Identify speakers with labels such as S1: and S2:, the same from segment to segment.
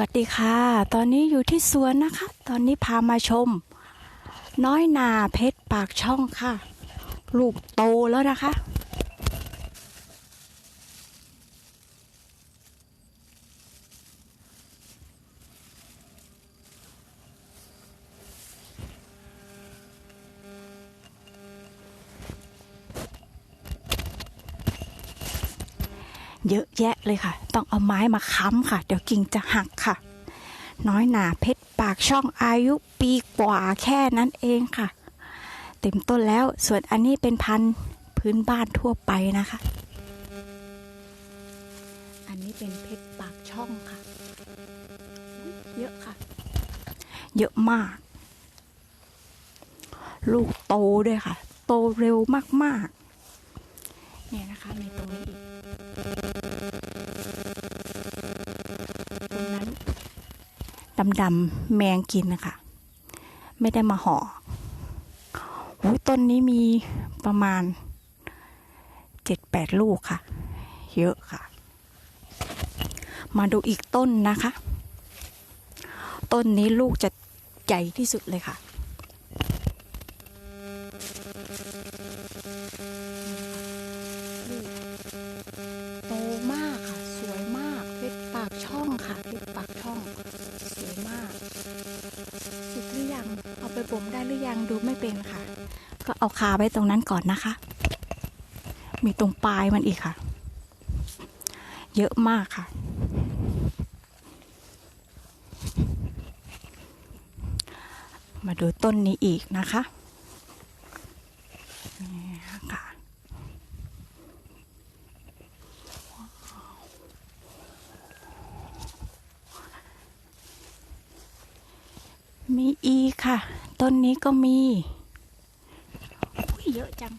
S1: วัสดีค่ะ ตอนนี้อยู่ที่สวนนะคะ ตอนนี้พามาชม น้อยนาเพชรปากช่องค่ะ ลูกโตแล้วนะคะ เยอะแยะเลยค่ะ ต้องเอาไม้มาค้ำค่ะ เดี๋ยวกิ่งจะหักค่ะ น้อยหนาเพชรปากช่องอายุปีกว่าแค่นั้นเองค่ะ เต็มต้นแล้วส่วนอันนี้เป็นพันธุ์พื้นบ้านทั่วไปนะคะ อันนี้เป็นเพชรปากช่องค่ะ เยอะค่ะ เยอะมาก ลูกโตด้วยค่ะ โตเร็วมากๆ เนี่ยนะคะมีตรงนี้อีก ตรงนั้น ดำๆแมงกินนะคะ ไม่ได้มาห่อโอ้ยต้นนี้มีประมาณเจ็ดแปดลูกค่ะ เยอะค่ะ มาดูอีกต้นนะคะ ต้นนี้ลูกจะใหญ่ที่สุดเลยค่ะ เอาไปบ่มได้หรือยังดูไม่เป็นค่ะ ก็เอาคาไว้ตรงนั้นก่อนนะคะ มีตรงปลายมันอีกค่ะ เยอะมากค่ะ มาดูต้นนี้อีกนะคะนี่ค่ะมีอีกค่ะ ต้นนี้ก็มีอุ๊ยเยอะจัง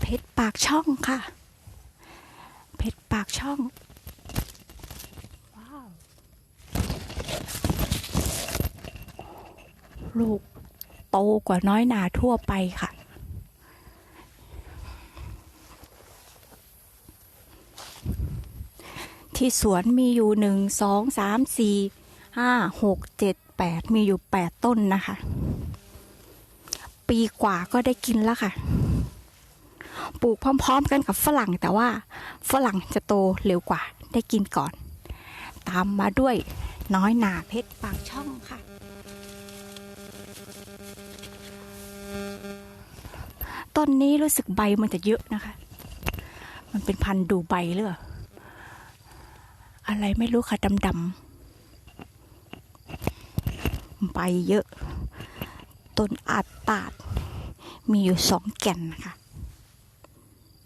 S1: เพชรปากช่องค่ะ เพชรปากช่องว้าวลูกโตกว่าน้อยหนาทั่วไปค่ะ ที่สวนมีอยู่หนึ่งสองสามสี่ห้าหกเจ็ดแปดมีอยู่แปดต้นนะคะ ปีกว่าก็ได้กินแล้วค่ะ ปลูกพร้อม ๆ กันกับฝรั่งแต่ว่าฝรั่งจะโตเร็วกว่าได้กินก่อน ตามมาด้วยน้อยหนาเพชรปากช่องค่ะ ต้นนี้รู้สึกใบมันจะเยอะนะคะ มันเป็นพันธุ์ดูใบเลย อะไรไม่รู้ค่ะดำๆใบเยอะ ต้นอาดตาด มีอยู่สองแก่นนะคะ